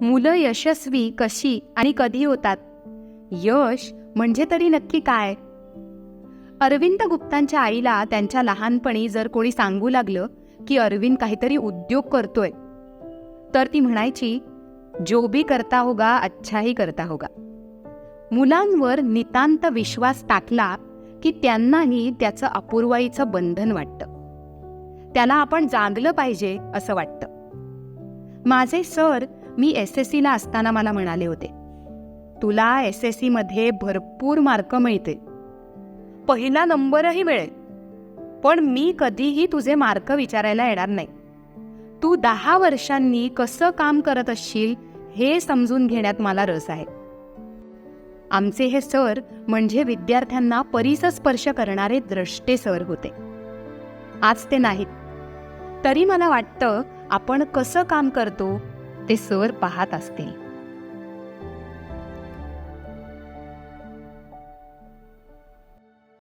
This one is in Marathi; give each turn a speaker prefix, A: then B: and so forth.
A: मुलं यशस्वी कशी आणि कधी होतात? यश म्हणजे तरी नक्की काय? अरविंद गुप्तांच्या आईला त्यांच्या लहानपणी जर कोणी सांगू लागलं की अरविंद काहीतरी उद्योग करतोय तर ती म्हणायची जो भी करता होगा अच्छाही करता होगा. मुलांवर नितांत विश्वास टाकला की त्यांनाही त्याचं अपूर्वाईचं बंधन वाटतं. त्याला आपण जागलं पाहिजे असं वाटतं. माझे सर मी एस एस सीला असताना मला म्हणाले होते तुला एस एस सीमध्ये भरपूर मार्क मिळते पहिला नंबरही मिळेल. पण मी कधीही तुझे मार्क विचारायला येणार नाही. तू दहा वर्षांनी कसं काम करत असशील हे समजून घेण्यात मला रस आहे. आमचे हे सर म्हणजे विद्यार्थ्यांना परिसस्पर्श करणारे द्रष्टे सर होते. आज ते नाहीत. तरी मला वाटतं आपण कसं काम करतो ते सर पाहत असतील.